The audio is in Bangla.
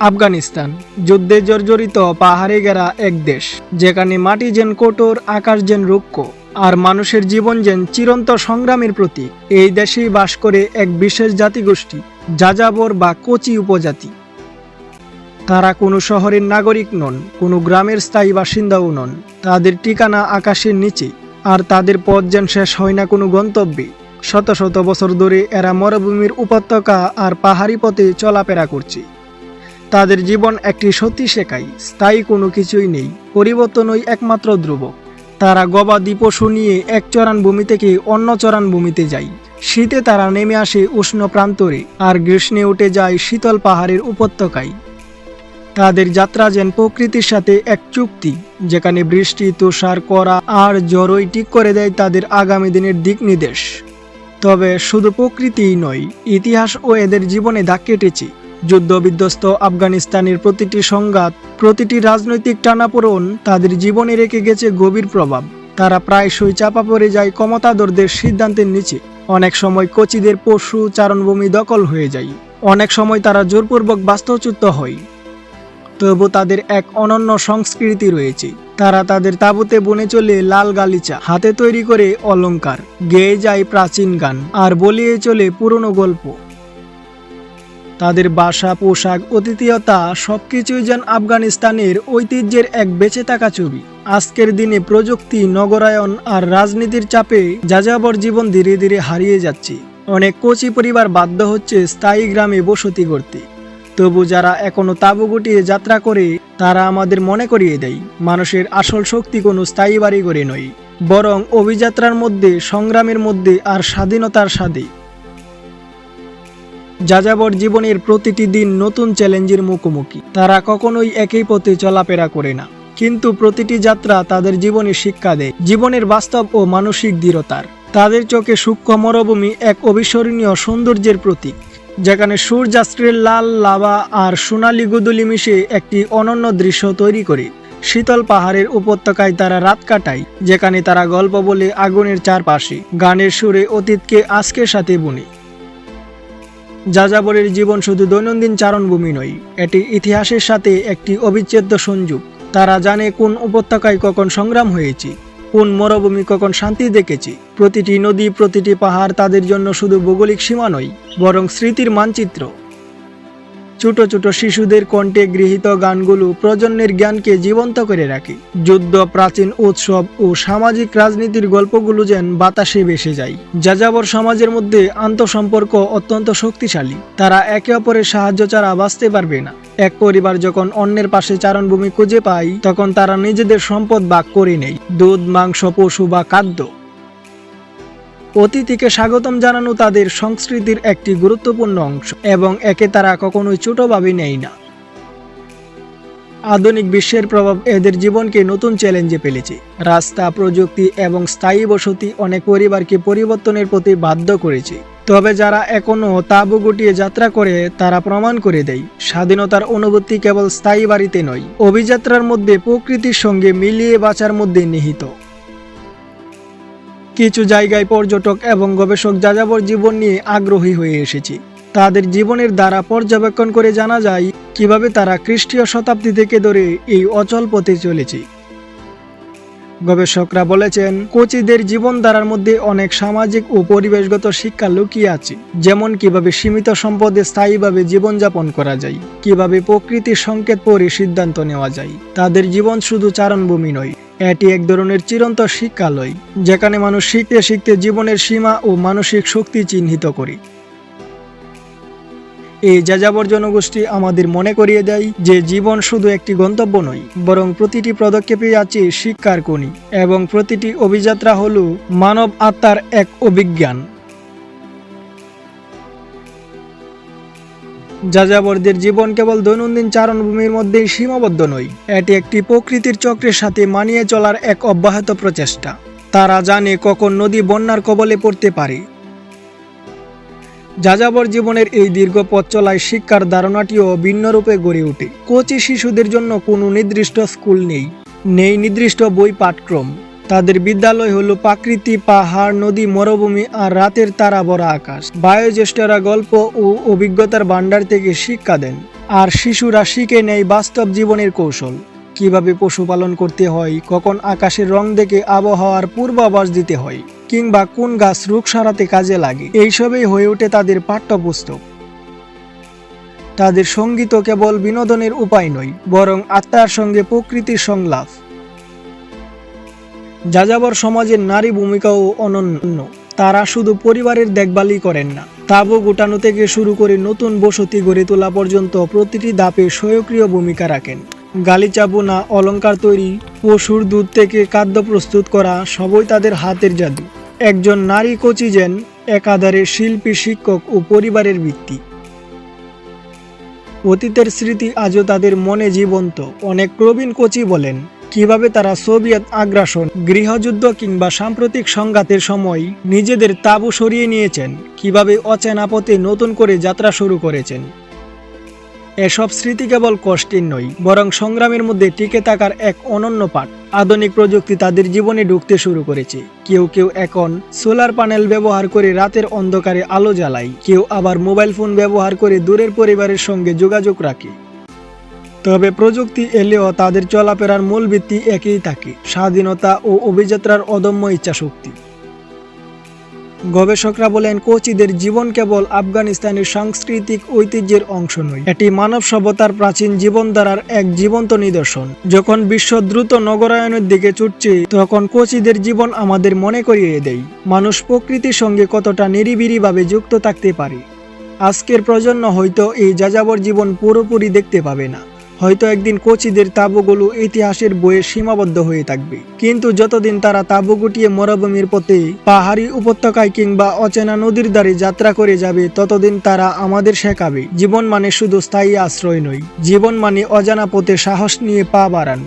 আফগানিস্তান, যুদ্ধে জর্জরিত পাহাড়ে ঘেরা এক দেশ, যেখানে মাটি যেন কঠোর, আকাশ যেন রুক্ষ, আর মানুষের জীবন যেন চিরন্ত সংগ্রামের প্রতীক। এই দেশেই বাস করে এক বিশেষ জাতিগোষ্ঠী, যাযাবর বা কোচি উপজাতি। তারা কোনো শহরের নাগরিক নন, কোনো গ্রামের স্থায়ী বাসিন্দাও নন। তাদের ঠিকানা আকাশের নিচে আর তাদের পথ যেন শেষ হয় না কোনো গন্তব্যে। শত শত বছর ধরে এরা মরুভূমির উপত্যকা আর পাহাড়ি পথে চলাফেরা করছে। তাদের জীবন একটি সত্যি শেখাই, স্থায়ী কোনো কিছুই নেই, পরিবর্তনই একমাত্র ধ্রুব তারা গবাদি পশু নিয়ে এক চরান ভূমি থেকে অন্য চরান ভূমিতে যায়। শীতে তারা নেমে আসে উষ্ণ প্রান্তরে আর গ্রীষ্মে উঠে যায় শীতল পাহাড়ের উপত্যকায়। তাদের যাত্রা যেন প্রকৃতির সাথে এক চুক্তি, যেখানে বৃষ্টি, তুষার করা আর জড়ই ঠিক করে দেয় তাদের আগামী দিনের দিক নির্দেশ। তবে শুধু প্রকৃতিই নয়, ইতিহাস ও এদের জীবনে দাগ কেটেছে। যুদ্ধ বিধ্বস্ত আফগানিস্তানের প্রতিটি সংঘাত, প্রতিটি রাজনৈতিক টানাপোড়ন তাদের জীবনে রেখে গেছে গভীর প্রভাব। তারা প্রায়শই চাপা পড়ে যায় ক্ষমতাধরদের সিদ্ধান্তের নিচে। অনেক সময় কোচিদের পশু, চারণভূমি দখল হয়ে যায়। অনেক সময় তারা জোরপূর্বক বাস্তুচ্যুত হয়। তবু তাদের এক অনন্য সংস্কৃতি রয়েছে। তারা তাদের তাঁবুতে বনে চলে লাল গালিচা, হাতে তৈরি করে অলংকার, গেয়ে যায় প্রাচীন গান আর বলিয়ে চলে পুরনো গল্প। তাদের বাসা, পোশাক, অতিথিয়তা সবকিছুই যেন আফগানিস্তানের ঐতিহ্যের এক বেঁচে থাকা ছবি। আজকের দিনে প্রযুক্তি, নগরায়ন আর রাজনীতির চাপে যাযাবর জীবন ধীরে ধীরে হারিয়ে যাচ্ছে। অনেক কোচি পরিবার বাধ্য হচ্ছে স্থায়ী গ্রামে বসতি করতে তবু যারা এখনও তাঁবু গুটিয়ে যাত্রা করে, তারা আমাদের মনে করিয়ে দেয়, মানুষের আসল শক্তি কোনো স্থায়ী বাড়ি করে নয়, বরং অভিযাত্রার মধ্যে, সংগ্রামের মধ্যে আর স্বাধীনতার স্বাদে। যাযাবর জীবনের প্রতিটি দিন নতুন চ্যালেঞ্জের মুখোমুখি। তারা কখনোই একই পথে চলাফেরা করে না, কিন্তু প্রতিটি যাত্রা তাদের জীবনে শিক্ষা দেয়, জীবনের বাস্তব ও মানসিক দৃঢ়তার। তাদের চোখে সূক্ষ্ম মরুভূমি এক অবিস্মরণীয় সৌন্দর্যের প্রতীক। যেখানে সূর্যাস্ত্রের লাল লাভা আর সোনালি গুদুলি মিশে একটি অনন্য দৃশ্য তৈরি করে। শীতল পাহাড়ের উপত্যকায় তারা রাত কাটায়, যেখানে তারা গল্প বলে আগুনের চারপাশে, গানের সুরে অতীতকে আজকের সাথে বুনে। যাযাবরের জীবন শুধু দৈনন্দিন চারণভূমি নয়, এটি ইতিহাসের সাথে একটি অবিচ্ছেদ্য সংযোগ। তারা জানে কোন উপত্যকায় কখন সংগ্রাম হয়েছে। কোন মরুভূমি কখন শান্তি দেখেছি? প্রতিটি নদী, প্রতিটি পাহাড় তাদের জন্য শুধু ভৌগোলিক সীমা নয়, বরং স্মৃতির মানচিত্র। ছোট ছোট শিশুদের কণ্ঠে গৃহীত গানগুলো প্রজন্মের জ্ঞানকে জীবন্ত করে রাখে। যুদ্ধ, প্রাচীন উৎসব ও সামাজিক রাজনীতির গল্পগুলো যেন বাতাসে ভেসে যায়। যাযাবর সমাজের মধ্যে আন্তঃসম্পর্ক অত্যন্ত শক্তিশালী। তারা একে অপরের সাহায্য ছাড়া বাঁচতে পারবে না। এক পরিবার যখন অন্যের পাশে চারণভূমি খুঁজে পায়, তখন তারা নিজেদের সম্পদ ভাগ করে নেয়। দুধ, মাংস, পশু বা খাদ্য অতিথিকে স্বাগতম জানানো তাদের সংস্কৃতির একটি গুরুত্বপূর্ণ অংশ এবং একে তারা কখনোই ছোটভাবে নেয় না। আধুনিক বিশ্বের প্রভাব এদের জীবনকে নতুন চ্যালেঞ্জে ফেলেছে। রাস্তা, প্রযুক্তি এবং স্থায়ী বসতি অনেক পরিবারকে পরিবর্তনের প্রতি বাধ্য করেছে। তবে যারা এখনও তাঁবু গুটিয়ে যাত্রা করে, তারা প্রমাণ করে দেয়, স্বাধীনতার অনুভূতি কেবল স্থায়ী বাড়িতে নয়, অভিযাত্রার মধ্যে প্রকৃতির সঙ্গে মিলিয়ে বাঁচার মধ্যে নিহিত। কিছু জায়গায় পর্যটক এবং গবেষক যাযাবর জীবন নিয়ে আগ্রহী হয়ে এসেছে। তাদের জীবনের দ্বারা পর্যবেক্ষণ করে জানা যায় কীভাবে তারা খ্রিস্টীয় শতাব্দী থেকে ধরে এই অচল পথে চলেছে। গবেষকরা বলেছেন, কোচিদের জীবনধারার মধ্যে অনেক সামাজিক ও পরিবেশগত শিক্ষা লুকিয়ে আছে, যেমন কীভাবে সীমিত সম্পদে স্থায়ীভাবে জীবনযাপন করা যায়, কীভাবে প্রকৃতির সংকেত পড়ে সিদ্ধান্ত নেওয়া যায়। তাদের জীবন শুধু চারণভূমি নয় এটি এক ধরনের চিরন্ত শিক্ষালয়, যেখানে মানুষ শিখতে শিখতে জীবনের সীমা ও মানসিক শক্তি চিহ্নিত করি। এই যাযাবর জনগোষ্ঠী আমাদের মনে করিয়ে দেয় যে জীবন শুধু একটি গন্তব্য নয়, বরং প্রতিটি পদক্ষেপে আছে শিক্ষার কোণী, এবং প্রতিটি অভিযাত্রা হল মানব আত্মার এক অভিজ্ঞান। যাযাবরদের জীবন কেবল দৈনন্দিন চারণভূমির মধ্যেই সীমাবদ্ধ নয়। এটি একটি প্রকৃতির চক্রের সাথে মানিয়ে চলার এক অব্যাহত প্রচেষ্টা। তারা জানে কখন নদী বন্যার কবলে পড়তে পারে। যাযাবর জীবনের এই দীর্ঘ পথ চলায় শিক্ষার ধারণাটিও ভিন্নরূপে গড়ে ওঠে। কোচি শিশুদের জন্য কোনো নির্দিষ্ট স্কুল নেই। নেই নির্দিষ্ট বই পাঠক্রম। তাদের বিদ্যালয় হলো প্রাকৃতি, পাহাড়, নদী, মরুভূমি আর রাতের তারা ভরা আকাশ। বায়োজ্যেষ্ঠরা গল্প ও অভিজ্ঞতার ভাণ্ডার থেকে শিক্ষা দেন, আর শিশুরা শিখে নেয় বাস্তব জীবনের কৌশল। কীভাবে পশুপালন করতে হয়, কখন আকাশের রং দেখে আবহাওয়ার পূর্বাভাস দিতে হয়, কিংবা কোন গাছ রোগ সারাতে কাজে লাগে, এইসবেই হয়ে ওঠে তাদের পাঠ্যপুস্তক। তাদের সংগীত কেবল বিনোদনের উপায় নয়, বরং আত্মার সঙ্গে প্রকৃতির সংলাপ। যাযাবর সমাজের নারী ভূমিকাও অনন্য। তারা শুধু পরিবারের দেখভালই করেন না। তাবু গোটানো থেকে শুরু করে নতুন বসতি গড়ে তোলা পর্যন্ত প্রতিটি ধাপে সক্রিয় ভূমিকা রাখেন। গালিচা বোনা অলংকার তৈরি, পশুর দুধ থেকে খাদ্য প্রস্তুত করা সবই তাদের হাতের জাদু। একজন নারী কোচি যেন একাধারে শিল্পী, শিক্ষক ও পরিবারের ভিত্তি। অতীতের স্মৃতি আজও তাদের মনে জীবন্ত। অনেক প্রবীণ কোচি বলেন কীভাবে তারা সোভিয়েত আগ্রাসন, গৃহযুদ্ধ কিংবা সাম্প্রতিক সংঘাতের সময় নিজেদের তাবু সরিয়ে নিয়েছেন, কীভাবে অচেনা পথে নতুন করে যাত্রা শুরু করেছেন। এসব স্মৃতি কেবল কষ্টের নয়, বরং সংগ্রামের মধ্যে টিকে থাকার এক অনন্য পাঠ। আধুনিক প্রযুক্তি তাদের জীবনে ঢুকতে শুরু করেছে। কেউ কেউ এখন সোলার প্যানেল ব্যবহার করে রাতের অন্ধকারে আলো জ্বালায়, কেউ আবার মোবাইল ফোন ব্যবহার করে দূরের পরিবারের সঙ্গে যোগাযোগ রাখে। তবে প্রযুক্তি এলেও তাদের চলাফেরার মূল ভিত্তি একই থাকে, স্বাধীনতা ও অভিযাত্রার অদম্য ইচ্ছাশক্তি। গবেষকরা বলেন, কোচিদের জীবন কেবল আফগানিস্তানের সাংস্কৃতিক ঐতিহ্যের অংশ নয়, এটি মানব সভ্যতার প্রাচীন জীবনধারার এক জীবন্ত নিদর্শন। যখন বিশ্ব দ্রুত নগরায়নের দিকে ছুটছে, তখন কোচিদের জীবন আমাদের মনে করিয়ে দেয়, মানুষ প্রকৃতির সঙ্গে কতটা নিরিবিরিভাবে যুক্ত থাকতে পারে। আজকের প্রজন্ম হয়তো এই যাযাবর জীবন পুরোপুরি দেখতে পাবে না। হয়তো একদিন কোচিদের তাঁবুগুলো ইতিহাসের বইয়ে সীমাবদ্ধ হয়ে থাকবে। কিন্তু যতদিন তারা তাঁবু গুটিয়ে মরুভূমির পথে পাহাড়ি উপত্যকায় কিংবা অচেনা নদীর দ্বারে যাত্রা করে যাবে, ততদিন তারা আমাদের শেখাবে, জীবন মানে শুধু স্থায়ী আশ্রয় নয়। জীবন মানে অজানা পথে সাহস নিয়ে পা বাড়ান।